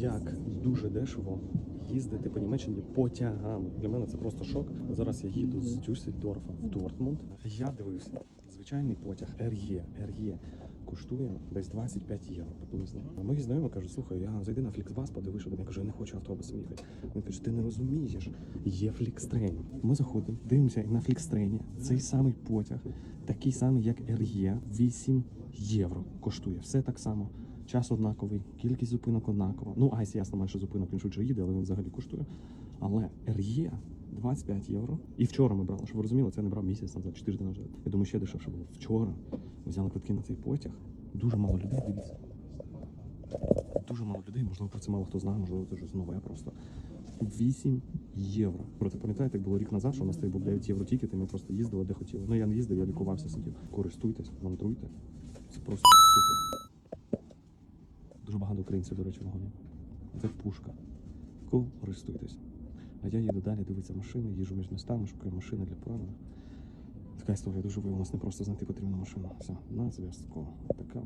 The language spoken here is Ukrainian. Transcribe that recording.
як дуже дешево їздити по Німеччині потягами. Для мене це просто шок. Зараз я їду з Дюссельдорфа в Дортмунд. Я дивився. Звичайний потяг РЄ. РЄ коштує десь 25 євро приблизно. А мої знайомі кажуть, слухай, я зайди на Фліксбас, подивись, що. Я кажу, я не хочу автобусом їхати. Він каже, ти не розумієш, є Флікстрейн. Ми заходимо, дивимося на Флікстрейні. Цей самий потяг, такий самий, як РЄ, 8 євро коштує. Все так само. Час однаковий, кількість зупинок однакова. Ну, айс, ясно, менше зупинок він швидше їде, але він взагалі коштує. Але РЄ 25 євро. І вчора ми брали, щоб ви розуміли, це не брав місяць назад, 4 тижні назад. Я думаю, ще дешевше було. Вчора взяли квитки на цей потяг. Дуже мало людей, дивіться. Дуже мало людей, можливо, про це мало хто знає, можливо, це щось нове просто. 8 євро. Проте пам'ятаєте, як було рік назад, що у нас був 9 євро і ми просто їздили де хотіли. Ну я не їздив, я лікувався, сидів. Користуйтесь, мандруйте. Це просто супер. Багато українців, до речі, вагоні. Це пушка. Користуйтесь. А я їду далі, дивитися машини, їжу між містами, шукаю машини для поранених. Така історія дуже виявилась не просто знайти потрібну машину. Все, на зв'язку. Така.